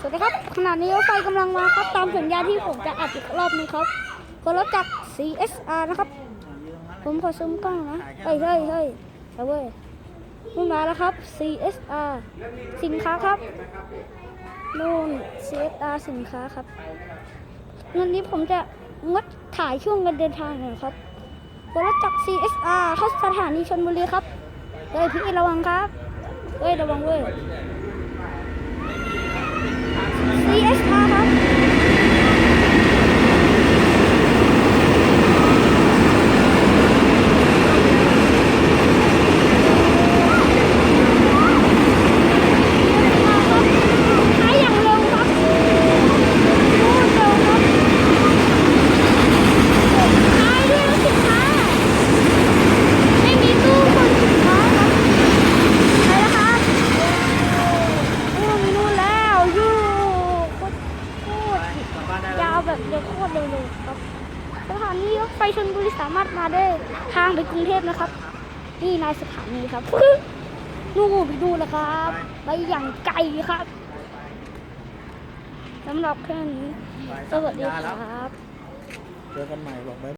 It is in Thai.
สวัสดีครับขณะนี้รถไฟกำลังมาครับตามสัญญาที่ผมจะอัดอีกรอบนึงครับก็รถจาก CSR นะครับ ผมขอซูมกล้องนะเฮ้ยเฮ้ยเฮ้ยเอาเว้ยนู่นมาแล้วครับ CSR สินค้าครับนู่น CSR สินค้าครับวันนี้ผมจะงดถ่ายช่วงการเดินทางหน่อยครับก็รถจาก CSR เข้าสถานีชนบุรีครับเฮ้ยพี่ระวังครับเฮ้ยระวังเว้ย CSR ครับ ใช้อย่างเร็วครับโอ้เร็วครับใช้ด้วยนะสินค้าไม่มีตู้กดสินค้าครับไปแล้วครับโอ้มีนู่นแล้วยูโคตรโคตรยาว แบบเร็วโคตรเร็วเลยครับสถานีรถไฟชนบุรีสามารถมาได้ทางไปกรุงเทพนะครับ นี่นายสถานีครับนู่นไปดูแล้วครับไปอย่างไกลครับสำหรับแค่นี้สวัสดีครับ เจอกันใหม่บอกไว้